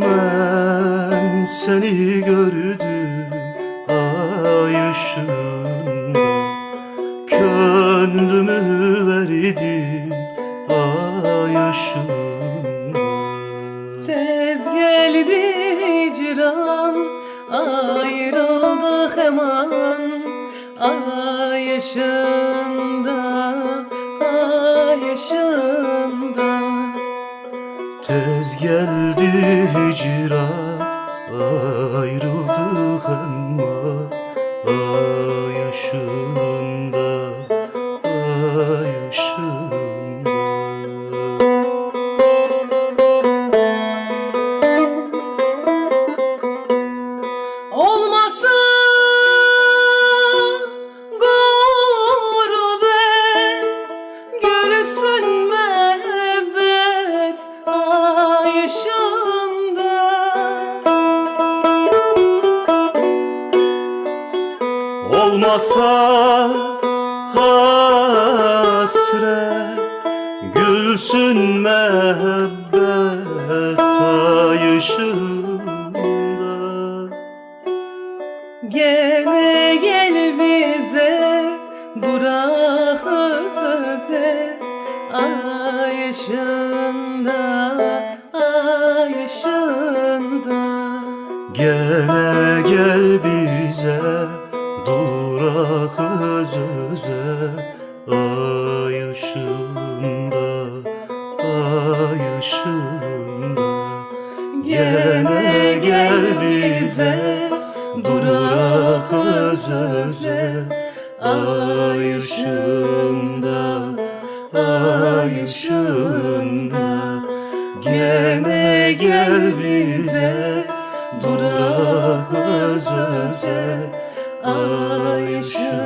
Ben seni gördüm ay ışığında. Gönlümü verdim ay ışığında. Tez geldi hicran Ayrıldık hemen Ay ışığında Ay ışığında Tez geldi hicran Ayrıldık ama Ay Olmasa hasret Gülsün mehabbet ay ışığında Gene gel bize durak söze Ay ışığında, ay ışığında Gene gel bize durak özöze Ay ışığında, ay ışığında Gene gel bize durak özöze Ay ışığında, ay ışığında Gene gel bize durak özöze Ay ışığında